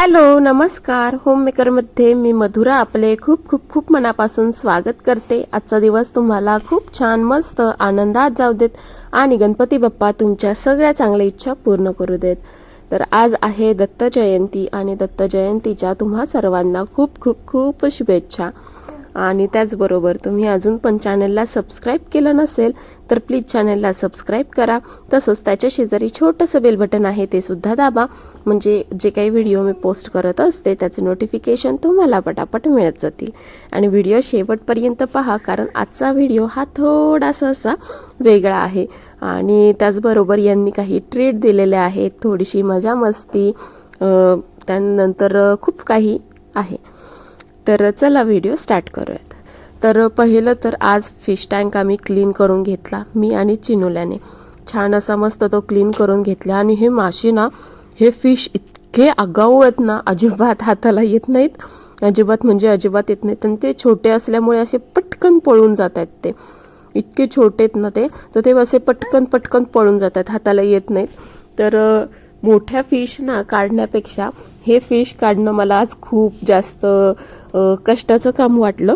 Hello नमस्कार. होममेकरमध्ये मी मधुरा आपले खूप खूप खूप मनापासून स्वागत करते. आजचा दिवस तुम्हाला खूप छान मस्त आनंदात जाऊ देत आणि गणपती बाप्पा तुमच्या सगळ्या चांगल्या इच्छा पूर्ण करू देत. तर आज आहे दत्त जयंती आणि दत्त जयंतीच्या तुम्हा सर्वांना खूप खूप खूप शुभेच्छा. आणि त्याचबरोबर तुम्ही अजून पण चॅनलला सबस्क्राईब केलं नसेल तर प्लीज चॅनलला सबस्क्राईब करा. तसंच त्याच्या शेजारी छोटंसं बेल बटन आहे ते सुद्धा दाबा. म्हणजे जे काही व्हिडिओ मी पोस्ट करत असते त्याचे नोटिफिकेशन तुम्हाला पटापट मिळत जातील. आणि व्हिडिओ शेवटपर्यंत पहा कारण आजचा व्हिडिओ हा थोडासा असा वेगळा आहे. आणि त्याचबरोबर यांनी काही ट्रीट दिलेले आहेत थोडीशी मजा मस्ती त्यानंतर खूप काही आहे. तर चला व्हिडिओ स्टार्ट करूयात. तर पहिलं तर आज फिश टँक आम्ही क्लीन करून घेतला मी आणि चिनुल्याने. छान असा मस्त तो क्लीन करून घेतला आणि हे मासे ना हे फिश इतके आगाऊ आहेत ना अजिबात हाताला येत नाहीत. अजिबात म्हणजे अजिबात येत नाहीत. आणि ते छोटे असल्यामुळे असे पटकन पळून जात आहेत ते. इतके छोटे आहेत ना ते तर ते असे पटकन पटकन पळून जातात हाताला येत नाहीत. तर मोठ्या फिश ना काढण्यापेक्षा हे फिश काढणं मला आज खूप जास्त कष्टाचं काम वाटलं.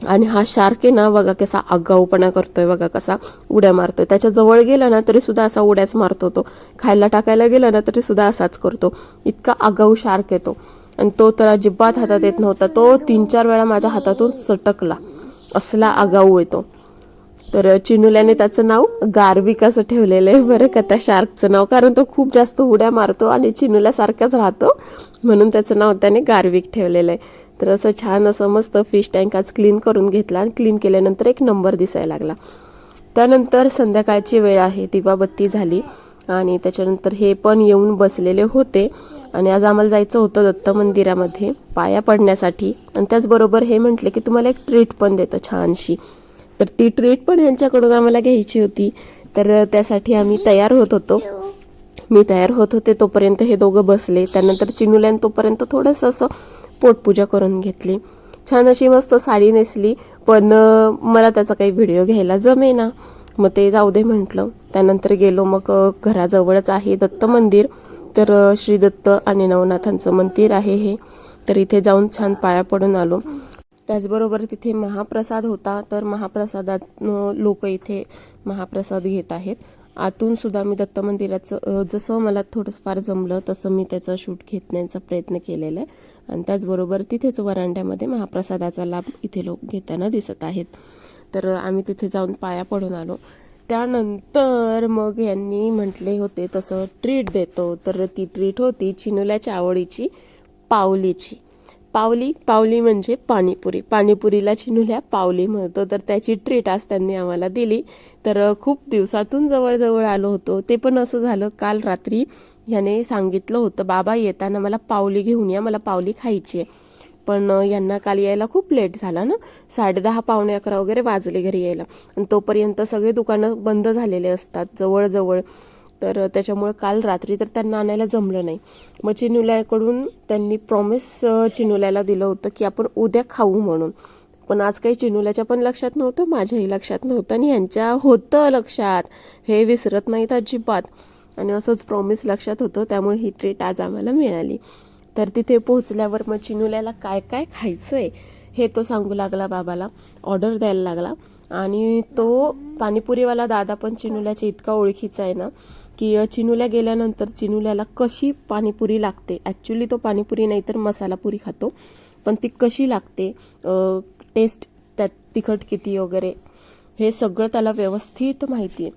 आणि हा शार्क आहे ना बघा कसा आगाऊपणा करतोय बघा कसा उड्या मारतोय. त्याच्याजवळ गेला ना तरी सुद्धा असा उड्याच मारतो तो खायला टाकायला गेला ना तरी सुद्धा असाच करतो. इतका आगाऊ शार्क येतो आणि तो तर अजिबात हातात येत नव्हता. तो तीन चार वेळा माझ्या हातातून सटकला. असला आगाऊ येतो तर चिनुल्याने त्याचं नाव गार्विक असं ठेवलेलं आहे. बरं का त्या शार्कचं नाव. कारण तो खूप जास्त उड्या मारतो आणि चिनुल्यासारखाच राहतो. म्हणून त्याचं नाव त्याने गार्विक ठेवलेलं आहे. तर असं छान असं मस्त फिश टँक आज क्लीन करून घेतला आणि क्लीन केल्यानंतर एक नंबर दिसायला लागला. त्यानंतर संध्याकाळची वेळ आहे दिवाबत्ती झाली आणि त्याच्यानंतर हे पण येऊन बसलेले होते. आणि आज आम्हाला जायचं होतं दत्त मंदिरामध्ये पाया पडण्यासाठी. आणि त्याचबरोबर हे म्हटले की तुम्हाला एक ट्रीट पण देतं छानशी. तर ती ट्रीट पण यांच्याकडून आम्हाला घ्यायची होती. तर त्यासाठी आम्ही तयार होत होतो. मी तयार होत होते तोपर्यंत हे दोघं बसले. त्यानंतर चिनुल्यान तोपर्यंत थोडंसं असं पोटपूजा करून घेतली. छान अशी मस्त साडी नेसली. पण मला त्याचा काही व्हिडिओ घ्यायला जमेना मग ते जाऊ दे म्हटलं. त्यानंतर गेलो मग घराजवळच आहे दत्त मंदिर. तर श्री दत्त आणि नवनाथांचं मंदिर आहे हे. तर इथे जाऊन छान पाया पडून आलो. त्याचबरोबर तिथे महाप्रसाद होता तर महाप्रसादात लोक इथे महाप्रसाद घेत आहेत. आतून सुद्धा मी दत्त मंदिराचं जसं मला थोडंफार जमलं तसं मी त्याचा शूट घेण्याचा प्रयत्न केलेला आहे. आणि त्याचबरोबर तिथेच वरांड्यामध्ये महाप्रसादाचा लाभ इथे लोक घेताना दिसत आहेत. तर आम्ही तिथे जाऊन पाया पडून आलो. त्यानंतर मग यांनी म्हटले होते तसं ट्रीट देतो. तर ती ट्रीट होती चिनुल्याच्या आवडीची पावलीची. पावली पावली म्हणजे पाणीपुरी. पाणीपुरीला चिनुल्या पावली म्हणतो. तर त्याची ट्रीट आज त्यांनी आम्हाला दिली. तर खूप दिवसातून जवळजवळ आलो होतो. ते पण असं झालं काल रात्री ह्याने सांगितलं होतं बाबा येताना मला पावली घेऊन या मला पावली खायची आहे. पण यांना काल यायला खूप लेट झाला ना. साडेदहा पावणे अकरा वगैरे वाजले घरी यायला. आणि तोपर्यंत सगळे दुकानं बंद झालेले असतात जवळजवळ. तर त्याच्यामुळं काल रात्री तर त्यांना आणायला जमलं नाही. मग चिनुल्याकडून त्यांनी प्रॉमिस चिनुल्याला दिलं होतं की आपण उद्या खाऊ म्हणून. पण आज काही चिनुल्याच्या पण लक्षात नव्हतं माझ्याही लक्षात नव्हतं आणि यांच्या होतं लक्षात. हे विसरत नाहीत अजिबात. आणि असंच प्रॉमिस लक्षात होतं त्यामुळे ही ट्रीट आज आम्हाला मिळाली. तर तिथे पोहोचल्यावर मग चिनुल्याला काय काय खायचं आहे हे तो सांगू लागला बाबाला. ऑर्डर द्यायला लागला. आणि तो पाणीपुरीवाला दादा पण चिनुल्याच्या इतका ओळखीचा आहे ना की चिनूल्या गेल्यानंतर चिनुल्याला कशी पाणीपुरी लागते? ॲक्च्युली तो पाणीपुरी नाही तर मसाला पुरी खातो. पण ती कशी लागते? टेस्ट त्यात तिखट किती वगैरे हे सगळं त्याला व्यवस्थित माहिती आहे.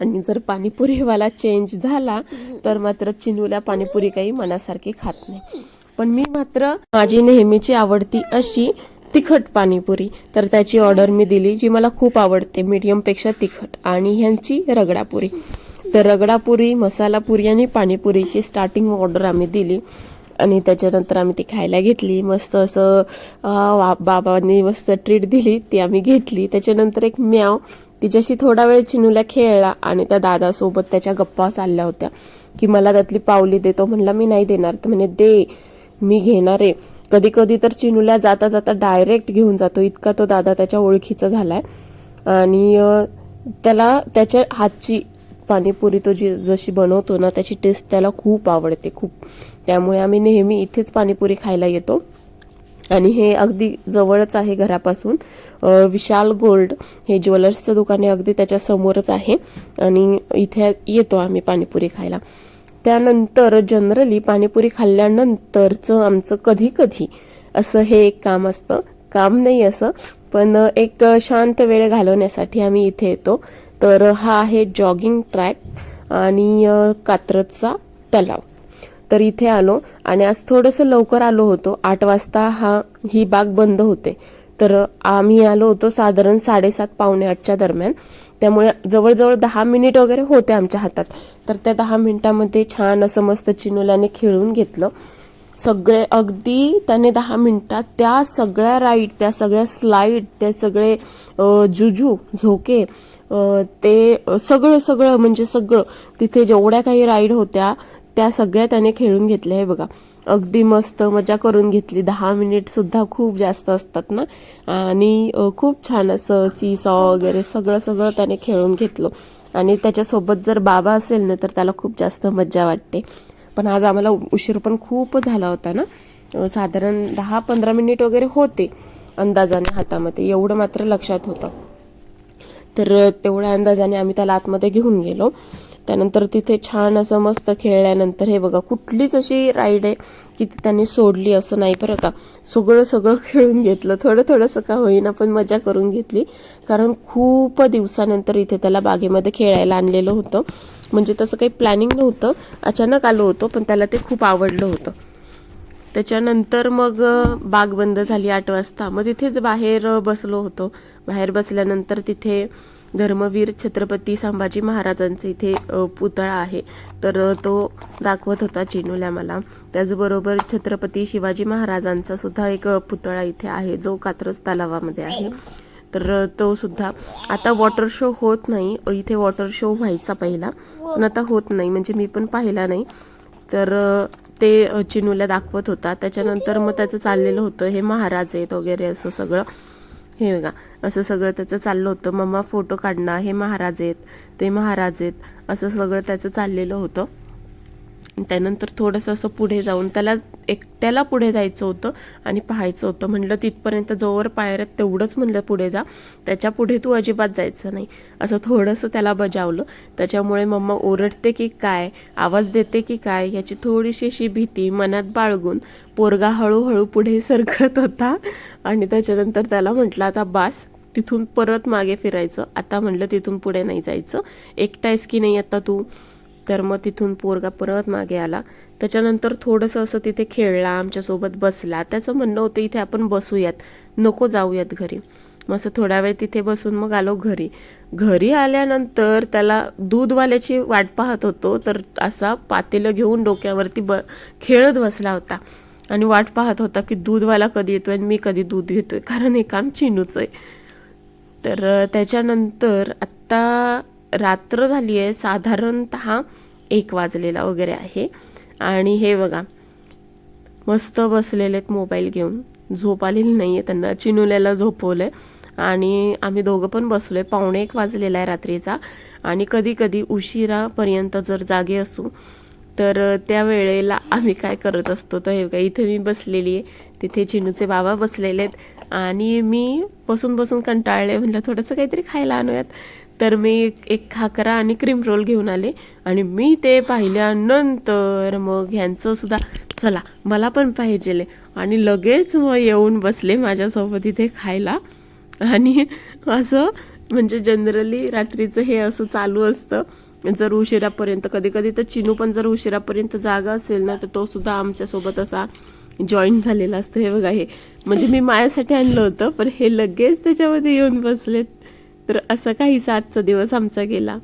आणि जर पाणीपुरीवाला चेंज झाला तर मात्र चिनूला पाणीपुरी काही मनासारखी खात नाही. पण मी मात्र माझी नेहमीची आवडती अशी तिखट पाणीपुरी. तर त्याची ऑर्डर मी दिली जी मला खूप आवडते मीडियमपेक्षा तिखट. आणि ह्यांची रगडापुरी. तर रगडापुरी मसालापुरी आणि पाणीपुरीची स्टार्टिंग ऑर्डर आम्ही दिली. आणि त्याच्यानंतर आम्ही ती खायला घेतली. मस्त असं वा- बाबांनी मस्त ट्रीट दिली. ती आम्ही घेतली. त्याच्यानंतर एक म्याव तिच्याशी थोडा वेळ चिनूला खेळला आणि त्या दादासोबत त्याच्या गप्पा चालल्या होत्या. की मला त्यातली पावली देतो. म्हणला मी नाही देणार. तर म्हणे दे मी घेणार आहे. कधी कधी तर चिनूला जाता जाता डायरेक्ट घेऊन जातो. इतका तो दादा त्याच्या ओळखीचा झाला आहे आणि त्याला त्याच्या हातची पाणीपुरी तो जी जशी बनवतो ना त्याची टेस्ट त्याला खूप आवडते खूप. त्यामुळे आम्ही नेहमी इथेच पाणीपुरी खायला येतो. आणि हे अगदी जवळच आहे घरापासून. विशाल गोल्ड हे ज्वेलर्सचं दुकान हे अगदी त्याच्यासमोरच आहे. आणि इथे येतो आम्ही पाणीपुरी खायला. त्यानंतर जनरली पाणीपुरी खाल्ल्यानंतरचं आमचं कधी कधी असं हे एक काम असतं. काम नाही असं पण एक शांत वेळ घालवण्यासाठी आम्ही इथे येतो. तर हा आहे जॉगिंग ट्रॅक आणि कात्रजचा तलाव. तर इथे आलो आणि आज थोडंसं लवकर आलो होतो. आठ वाजता हा ही बाग बंद होते. तर आम्ही आलो होतो साधारण साडेसात पावणे आठच्या दरम्यान. त्यामुळे जवळजवळ दहा मिनिट वगैरे होते आमच्या हातात. तर त्या दहा मिनिटामध्ये छान असं मस्त चिनुल्याने खेळून घेतलं. सगळे अगदी त्याने दहा मिनिटात त्या सगळ्या राईड त्या सगळ्या स्लाईड ते सगळे जुजू झोके ते सगळं सगळं म्हणजे सगळं तिथे जेवढ्या काही राईड होत्या त्या सगळ्या त्याने खेळून घेतल्या हे बघा. अगदी मस्त मजा करून घेतली. दहा मिनिटसुद्धा खूप जास्त असतात ना? आणि खूप छान असं सी सॉ वगैरे सगळं सगळं त्याने खेळून घेतलं. आणि त्याच्यासोबत जर बाबा असेल ना तर त्याला खूप जास्त मज्जा वाटते. पण आज आम्हाला उशीर पण खूप झाला होता ना? साधारण दहा पंधरा मिनिट वगैरे होते अंदाजाने हातामध्ये. एवढं मात्र लक्षात होतं. तर तेवढ्या अंदाजाने आम्ही त्याला आतमध्ये घेऊन गेलो. त्यानंतर तिथे छान असं मस्त खेळल्यानंतर हे बघा कुठलीच अशी राईड आहे की ती त्यांनी सोडली असं नाही बरं का. सगळं सगळं खेळून घेतलं. थोडं थोडंसं का होईना पण मजा करून घेतली. कारण खूप दिवसानंतर इथे त्याला बागेमध्ये खेळायला आणलेलं होतं. म्हणजे तसं काही प्लॅनिंग नव्हतं. अचानक आलो होतो पण त्याला ते खूप आवडलं होतं. त्याच्यानंतर मग बाग बंद झाली आठ वाजता. मग तिथेच बाहेर बसलो होतो. बाहेर बसल्यानंतर तिथे धर्मवीर छत्रपती संभाजी महाराजांचा इथे पुतळा आहे. तर तो दाखवत होता चेनूला मला. त्याचबरोबर छत्रपती शिवाजी महाराजांचा सुद्धा एक पुतळा इथे आहे जो कात्रज तलावामध्ये आहे. तर तो सुद्धा. आता वॉटर शो होत नाही. इथे वॉटर शो व्हायचा पहिला. पण आता होत नाही. म्हणजे मी पण पाहिला नाही. तर ते चिनूला दाखवत होता. त्याच्यानंतर मग त्याचं चाललेलं होतं. हे महाराज आहेत वगैरे असं सगळं. हे बघा असं सगळं त्याचं चाललं होतं. मम्मा फोटो काढणं हे महाराज आहेत ते महाराज आहेत. असं सगळं त्याचं चाललेलं होतं. त्यानंतर थोडंसं असं पुढे जाऊन त्याला एकट्याला पुढे जायचं होतं आणि पाहायचं होतं. म्हणलं तिथपर्यंत जोवर पायऱ्यात तेवढंच म्हणलं पुढे जा. त्याच्या पुढे तू अजिबात जायचं नाही. असं थोडंसं त्याला बजावलं. त्याच्यामुळे मम्मा ओरडते की काय? आवाज देते की काय? याची थोडीशी अशी भीती मनात बाळगून पोरगा हळूहळू पुढे सरकत होता. आणि त्याच्यानंतर त्याला म्हटलं आता बास तिथून परत मागे फिरायचं. आता म्हणलं तिथून पुढे नाही जायचं. एकटायस की नाही आता तू? तर मग तिथून पोरगा परत मागे आला. त्याच्यानंतर थोडंसं असं तिथे खेळला आमच्यासोबत बसला. त्याचं म्हणणं होतं इथे आपण बसूयात. नको जाऊयात घरी. मग असं थोडा वेळ तिथे बसून मग आलो घरी. घरी आल्यानंतर त्याला दूधवाल्याची वाट पाहत होतो तर असा पातेलं घेऊन डोक्यावरती ब खेळत बसला होता. आणि वाट पाहत होता की दूधवाला कधी येतोय आणि मी कधी दूध घेतोय. कारण हे काम चिनूच आहे. तर त्याच्यानंतर आत्ता रात्र झाली आहे. साधारणत एक वाजलेला वगैरे आहे. आणि हे बघा मस्त बसलेले आहेत मोबाईल घेऊन. झोप आलेली नाही आहे त्यांना चिनुल्याला झोपवलं आहे आणि आम्ही दोघं पण बसलो आहे पावणे एक वाजलेला आहे रात्रीचा. आणि कधी कधी उशिरापर्यंत जर जागे असू तर त्या वेळेला आम्ही काय करत असतो तर हे बघा इथे मी बसलेली आहे. तिथे चिनूचे बाबा बसलेले आहेत. आणि मी बसून बसून कंटाळले. म्हणलं थोडंसं काहीतरी खायला आणूयात. तर मी एक- खाकरा आणि क्रीम रोल घेऊन आले. आणि मी ते पाहिल्यानंतर मग ह्यांचं सुद्धा चला मला पण पाहिजेले. आणि लगेच मग येऊन बसले माझ्यासोबत इथे खायला. आणि असं म्हणजे जनरली रात्रीचं हे असं चालू असतं. जर उशिरापर्यंत कधी कधी तर चिनू पण जर उशिरापर्यंत जागा असेल ना तर तो सुद्धा आमच्यासोबत असा जॉईन झालेला असतो. हे बघा हे. म्हणजे मी माझ्यासाठी आणलं होतं पण हे लगेच त्याच्यामध्ये येऊन बसलेत. तर असं काहीसा आजचा दिवस आमचा गेला.